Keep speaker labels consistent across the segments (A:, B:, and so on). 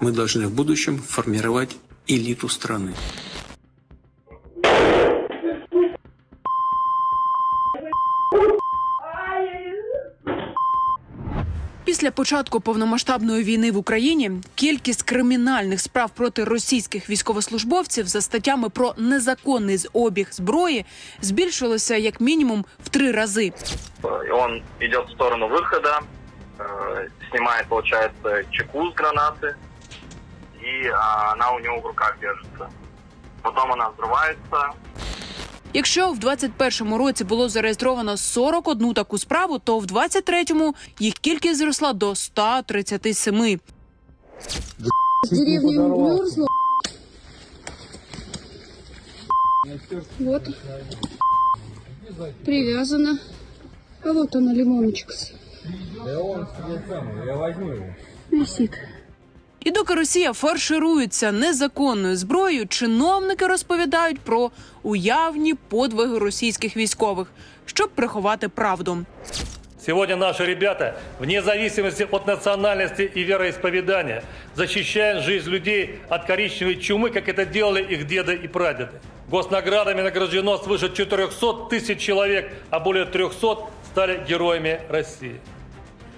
A: Мы должны в будущем формировать элиту страны.
B: Після початку повномасштабної війни в Україні кількість кримінальних справ проти російських військовослужбовців за статтями про незаконний обіг зброї збільшилося як мінімум в три рази.
C: И он идет в сторону выхода, э, снимает, получается, чеку с гранаты, и а, она у него в руках держится. Потом она взрывается,
B: Якщо в 21-му році було зареєстровано 41 таку справу, то в 23-му їх кількість зросла до 137.
D: деревня мерзла. Вот. Привязана. А вот она, лимоночка. Висит.
B: І доки Росія фарширується незаконною зброєю, чиновники розповідають про уявні подвиги російських військових, щоб приховати правду.
E: Сегодня наши ребята, вне зависимости от национальности и вероисповедания, защищают жизнь людей от коричневой чумы, как это делали их деды и прадеды. Госнаградами награждено свыше 400 тысяч человек, а более 300 стали героями России.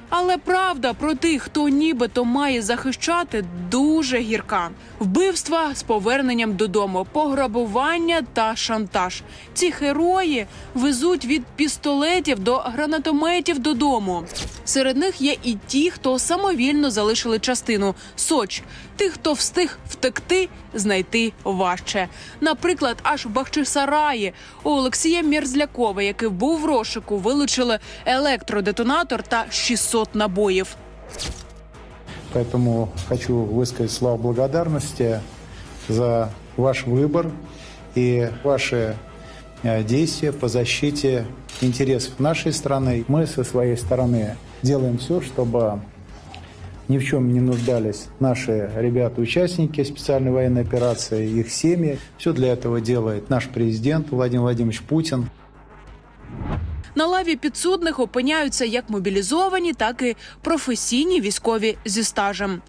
B: Але правда про тих, хто нібито має захищати, дуже гірка: вбивства з поверненням додому, пограбування та шантаж. Ці герої везуть від пістолетів до гранатометів додому. Серед них є і ті, хто самовільно залишили частину Соч. Тих, хто встиг втекти, знайти важче. Наприклад, аж в Бахчисараї у Олексія Мерзлякова, який був в розшуку, вилучили електродетонатор та 600 набоїв.
F: Поэтому хочу высказать слова благодарности за ваш выбор и ваши э, действия по защите интересов нашей страны. Мы со своей стороны делаем все, чтобы ни в чем не нуждались наши ребята-участники специальной военной операции, их семьи. Все для этого делает наш президент Владимир Владимирович Путин.
B: На лаві підсудних опиняються як мобілізовані, так і професійні військові зі стажем.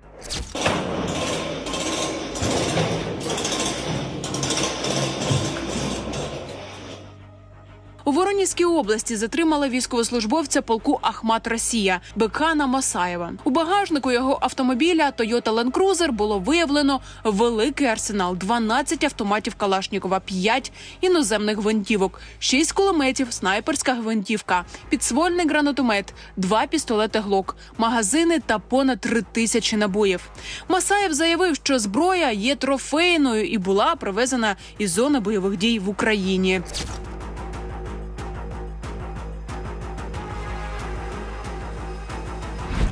B: У Воронізькій області затримали військовослужбовця полку Ахмат Росія Бекана Масаєва. У багажнику його автомобіля Toyota Land Cruiser було виявлено великий арсенал: 12 автоматів Калашнікова, 5 іноземних гвинтівок, 6 кулеметів, снайперська гвинтівка, підствольний гранатомет, 2 пістолети Глок, магазини та понад 3 тисячі набоїв. Масаєв заявив, що зброя є трофейною і була привезена із зони бойових дій в Україні.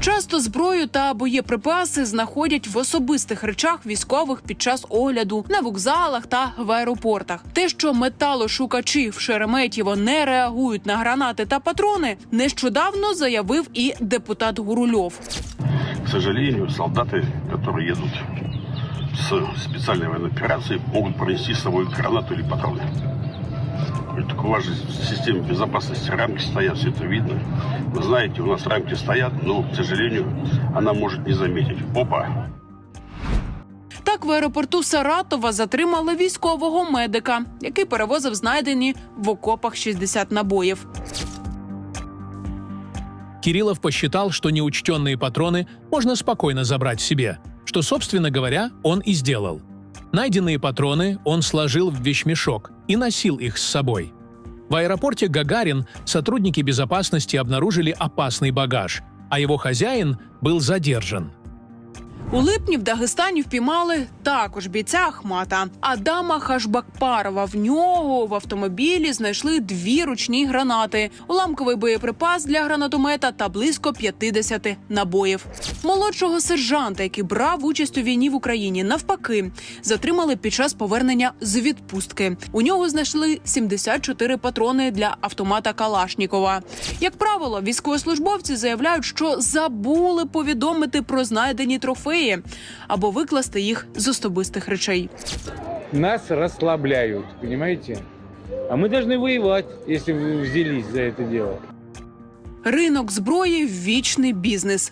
B: Часто зброю та боєприпаси знаходять в особистих речах військових під час огляду на вокзалах та в аеропортах. Те, що металошукачі в Шереметьєво не реагують на гранати та патрони, нещодавно заявив і депутат Гурульов.
G: К сожалению, солдаты, которые едут с специальной военной операции, могут пронести с собой гранату или патроны. И Так у вас же в системе безопасности рамки стоят, все это видно. Вы знаете, у нас рамки стоят, но, к сожалению, она может не заметить. Опа!
B: Так в аеропорту Саратова затримали військового медика, який перевозив знайдені в окопах 60 набоїв.
H: Кириллов посчитал, что неучтенные патроны можно спокойно забрать себе, что, собственно говоря, он и сделал. Найденные патроны он сложил в вещмешок и носил их с собой. В аэропорте Гагарин сотрудники безопасности обнаружили опасный багаж, а его хозяин был задержан.
B: У липні в Дагестані впіймали також бійця Ахмата Адама Хашбакпарова. В нього в автомобілі знайшли дві ручні гранати, уламковий боєприпас для гранатомета та близько 50 набоїв. Молодшого сержанта, який брав участь у війні в Україні, навпаки, затримали під час повернення з відпустки. У нього знайшли 74 патрони для автомата Калашнікова. Як правило, військовослужбовці заявляють, що забули повідомити про знайдені трофеї або викласти їх з особистих речей.
I: нас расслабляют, понимаете? А мы должны воевать, если вы взялись за это дело.
B: Ринок зброї вічний бізнес.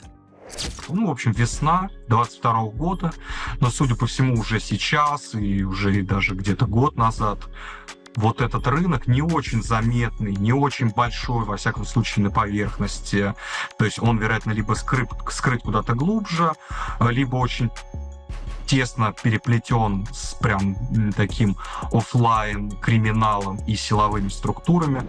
J: Ну, в общем, весна 22 года, но, судя по всему, уже сейчас и уже и даже где-то год назад вот этот рынок не очень заметный, не очень большой, во всяком случае, на поверхности. То есть он, вероятно, либо скрыт, скрыт куда-то глубже, либо очень тесно переплетен с прям таким офлайн криминалом и силовыми структурами.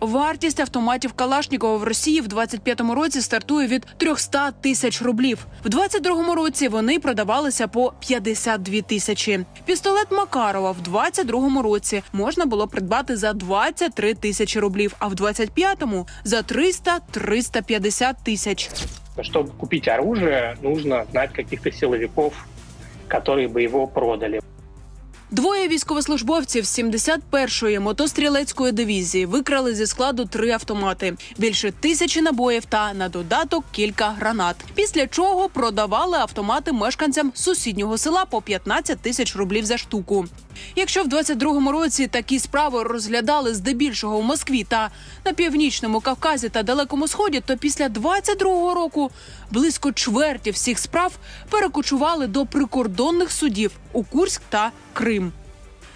B: Вартість автоматів Калашнікова в Росії в 25-му році стартує від 300 тисяч рублів. В 22-му році вони продавалися по 52 тисячі. Пістолет Макарова в 22-му році можна було придбати за 23 тисячі рублів, а в 25-му – за 300-350 тисяч.
K: Чтобы купить оружие, нужно знать каких-то силовиков, которые бы его продали.
B: Двоє військовослужбовців з 71-ї мотострілецької дивізії викрали зі складу три автомати, більше тисячі набоїв та на додаток кілька гранат. Після чого продавали автомати мешканцям сусіднього села по 15 тисяч рублів за штуку. Якщо в 22-му році такі справи розглядали здебільшого в Москві та на північному Кавказі та Далекому Сході, то після 22-го року близько чверті всіх справ перекочували до прикордонних судів у Курськ та Крим.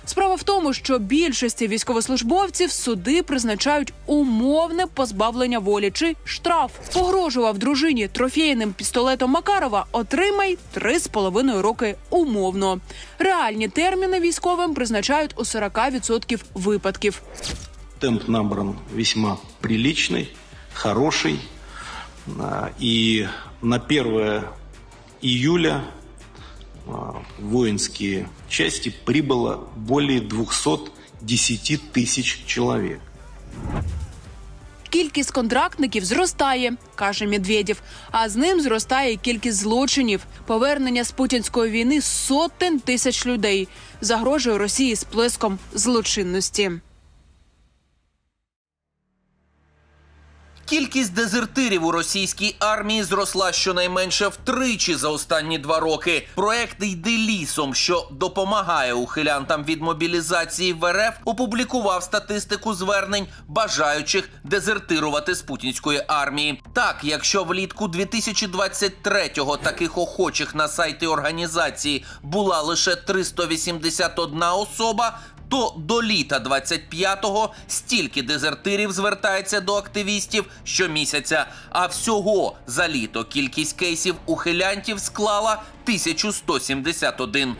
B: Справа в тому, що більшості військовослужбовців суди призначають умовне позбавлення волі чи штраф. Погрожував дружині трофейним пістолетом Макарова. Отримай три з половиною роки умовно. Реальні терміни військовим призначають у 40% випадків.
L: Темп набран весьма приличный, хороший. И на 1 июля а, в воинские части прибыло более 210 тысяч человек.
B: Кількість контрактників зростає, каже Медведєв. А з ним зростає кількість злочинів. Повернення з путінської війни сотень тисяч людей загрожує Росії сплеском злочинності.
M: Кількість дезертирів у російській армії зросла щонайменше втричі за останні два роки. Проект «Йди лісом, що допомагає ухилянтам від мобілізації в РФ, опублікував статистику звернень бажаючих дезертирувати з путінської армії. Так, якщо влітку 2023-го таких охочих на сайті організації була лише 381 особа. То до літа 25-го стільки дезертирів звертається до активістів щомісяця. А всього за літо кількість кейсів ухилянтів склала 1171.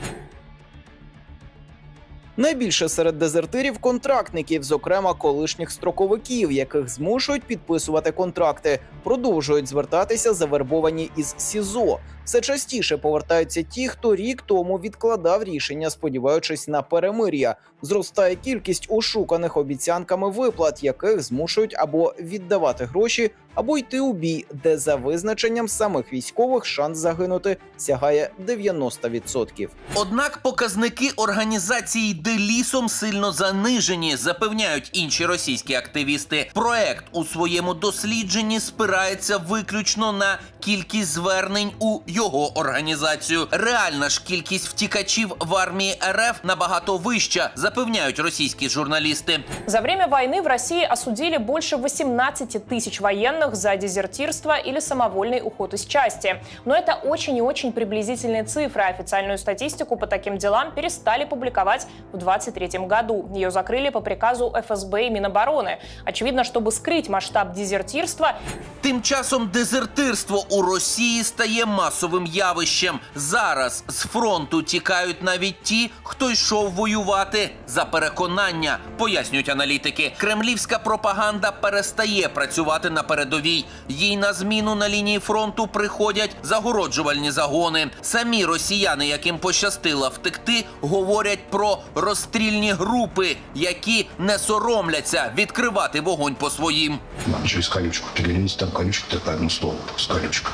N: Найбільше серед дезертирів контрактників, зокрема колишніх строковиків, яких змушують підписувати контракти, продовжують звертатися завербовані із СІЗО. Все частіше повертаються ті, хто рік тому відкладав рішення, сподіваючись на перемир'я. Зростає кількість ошуканих обіцянками виплат, яких змушують або віддавати гроші, або йти у бій, де за визначенням самих військових шанс загинути сягає 90%.
M: Однак показники організації «Йди лісом сильно занижені, запевняють інші російські активісти. Проект у своєму дослідженні спирається виключно на кількість звернень у його організацію. Реальна ж кількість втікачів в армії РФ набагато вища, запевняють російські журналісти.
O: За время войны в России осудили больше 18 тысяч военных за дезертирство или самовольный уход из части. Но это очень и очень приблизительные цифры. Официальную статистику по таким делам перестали публиковать в 2023 году. Ее закрыли по приказу ФСБ и Минобороны. Очевидно, чтобы скрыть масштаб дезертирства,
M: Тим часом дезертирство у Росії стає масовим явищем. Зараз з фронту тікають навіть ті, хто йшов воювати за переконання, пояснюють аналітики. Кремлівська пропаганда перестає працювати на передовій. Їй на зміну на лінії фронту приходять загороджувальні загони. Самі росіяни, яким пощастило втекти, говорять про розстрільні групи, які не соромляться відкривати вогонь по своїм.
P: Через колючку перелезть, там колючка такая, ну слово, с колючка.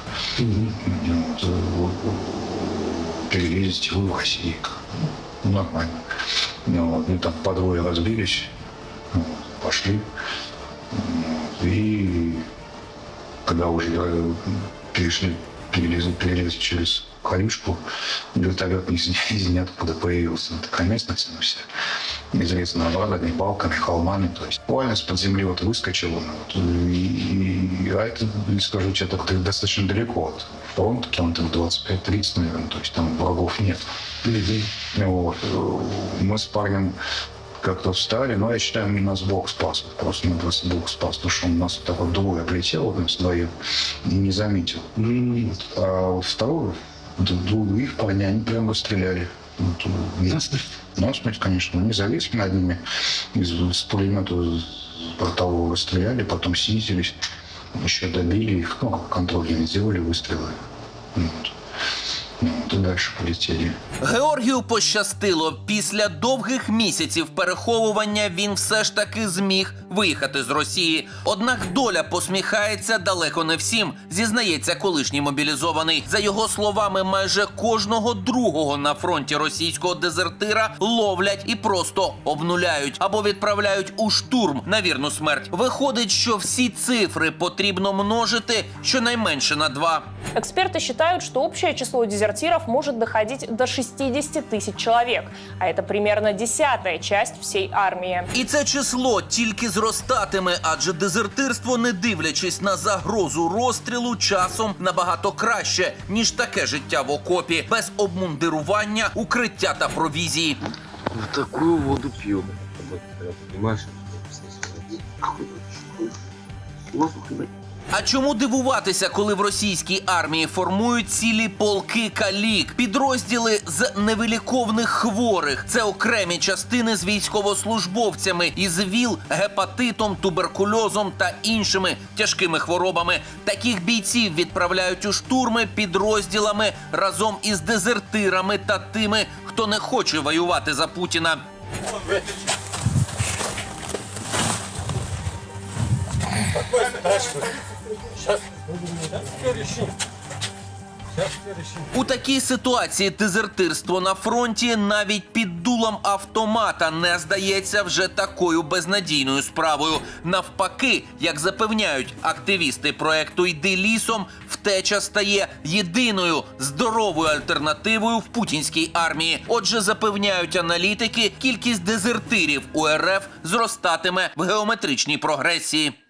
P: перелезете в лохосник. Нормально. Ну, вот, ну там по двое разбились, ну, пошли. Ну, и когда уже перешли, перелезли, перелезли через колючку, вертолет не, из, из ниоткуда появился. Такая местность, ну, вся известная оградами, балками, холмами, то есть буквально из-под земли вот выскочил он, вот, и, и- а это, скажу тебе, так, достаточно далеко от фронта, километров 25-30, наверное, то есть там врагов нет. Вот. Мы с парнем как-то встали, но я считаю, нас Бог спас. Просто нас Бог спас, потому что он нас так вот двое облетел, вот нас вдвоем, и не заметил. А второго, других парней, они прямо стреляли. Вот, Нас, нас, конечно, не завис над ними. Из, из пулемета с бортового стреляли, потом снизились, еще добили их, ну, контрольные сделали выстрелы. Вот. Ну, вот и дальше полетели.
M: Георгію пощастило. Після довгих місяців переховування він все ж таки зміг виїхати з Росії. Однак доля посміхається далеко не всім, зізнається колишній мобілізований. За його словами, майже кожного другого на фронті російського дезертира ловлять і просто обнуляють або відправляють у штурм на вірну смерть. Виходить, що всі цифри потрібно множити щонайменше на два.
O: Эксперты считают, что общее число дезертиров может доходить до 60 тысяч человек, а это примерно десятая часть всей армии.
M: І це число тільки зростатиме, адже дезертирство, не дивлячись на загрозу розстрілу, часом набагато краще ніж таке життя в окопі, без обмундирування, укриття та провізії.
Q: Такую воду пьем. Понимаешь?
M: А чому дивуватися, коли в російській армії формують цілі полки калік, підрозділи з невиліковних хворих? Це окремі частини з військовослужбовцями із ВІЛ, гепатитом, туберкульозом та іншими тяжкими хворобами. Таких бійців відправляють у штурми підрозділами разом із дезертирами та тими, хто не хоче воювати за Путіна. У такій ситуації дезертирство на фронті навіть під дулом автомата не здається вже такою безнадійною справою. Навпаки, як запевняють активісти проекту Йди лісом, втеча стає єдиною здоровою альтернативою в путінській армії. Отже, запевняють аналітики, кількість дезертирів у РФ зростатиме в геометричній прогресії.